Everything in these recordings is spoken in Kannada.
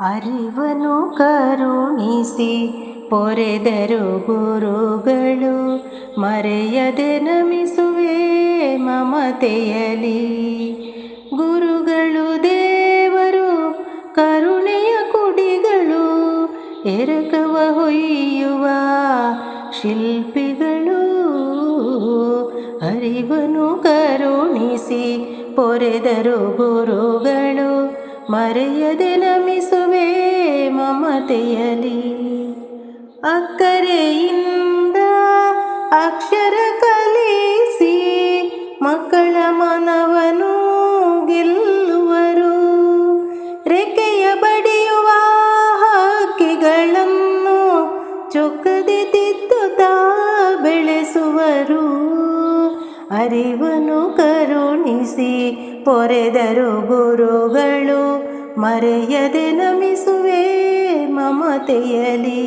ಅರಿವನು ಕರುಣಿಸಿ ಪೊರೆದರು ಗುರುಗಳು ಮರೆಯದೆ ನಮಿಸುವೆ ಮಮತೆಯಲಿ. ಗುರುಗಳು ದೇವರು ಕರುಣೆಯ ಕುಡಿಗಳು ಎರಕವ ಹೊಯ್ಯುವ ಶಿಲ್ಪಿಗಳು ಅರಿವನು ಕರುಣಿಸಿ ಪೊರೆದರು ಗುರುಗಳು ಮರೆಯದೆ ನಮಿಸುವೆ ಮಮತೆಯಲಿ. ಅಕ್ಕರೆಯಿಂದ ಅಕ್ಷರ ಕಲಿಸಿ ಮಕ್ಕಳ ಮನವನು ಗೆಲ್ಲುವರು. ರೆಕ್ಕೆಯ ಬಡಿಯುವ ಹಕ್ಕಿಗಳನ್ನು ಚೊಕ್ಕದೆ ತಿದ್ದುತ್ತಾ ಬೆಳೆಸುವರು. ಅರಿವನು ಕರುಣಿಸಿ ಪೊರೆದರು ಗುರುಗಳು, ಮರೆಯದೆ ನಮಿಸುವೆ ಮಮತೆಯಲಿ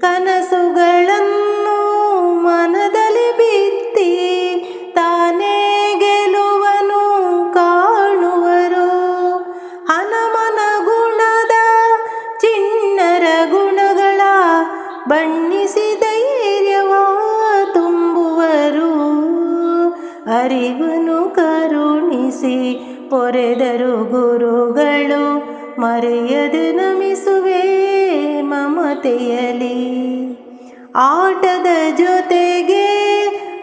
ಕನಸುಗಳನ್ನು ಮನದಲ್ಲಿ ಬಿತ್ತಿ, ತಾನೇ ಗೆಲುವನು ಕಾಣುವರು. ಹನುಮನ ಗುಣದ ಚಿಣ್ಣರ ಗುಣಗಳ ಬಣ್ಣಿಸಿ ಧೈರ್ಯವ ತುಂಬುವರು. ಅರಿವನು ಕರುಣಿಸಿ ಪೊರೆದರು ಗುರುಗಳು, ಮರೆಯದೆ ನಮಿಸುವೆ ಮಮತೆಯಲಿ ಆಟದ ಜೊತೆಗೆ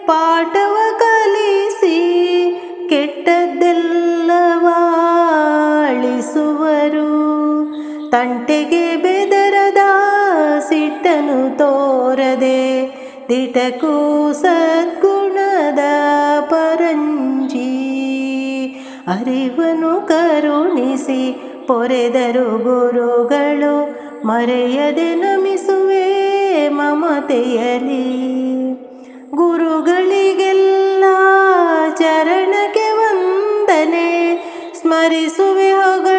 ಪಾಠವ ಕಲಿಸಿ ಕೆಟ್ಟದ್ದೆಲ್ಲವಾಳಿಸುವರು ತಂಟೆಗೆ ಬೆದರದ ಸಿಟ್ಟನು ತೋರದೆ, ದಿಟಕು ಸದ್ಗುಣದ ಪರಂಜಿ ಅರಿವನು ಕರುಣಿಸಿ ಪೊರೆದರು ಗುರುಗಳು ಮರೆಯದೆ ನಮಿಸುವೆ ಮಮತೆಯಲಿ ಗುರುಗಳಿಗೆಲ್ಲ ಚರಣಕ್ಕೆ ವಂದನೆ ಸ್ಮರಿಸುವೆ ಹೊಗಳುವೆ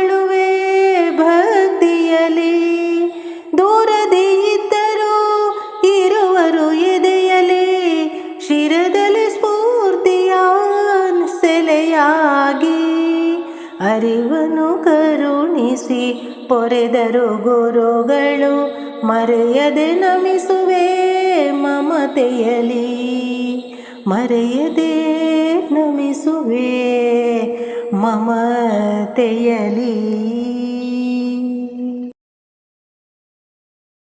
ಅರಿವನು ಕರುಣಿಸಿ ಪೊರೆದರು ಗುರುಗಳು ಮರೆಯದೆ ನಮಿಸುವೆ ಮಮತೆಯಲಿ. ಮರೆಯದೆ ನಮಿಸುವೆ ಮಮತೆಯಲಿ.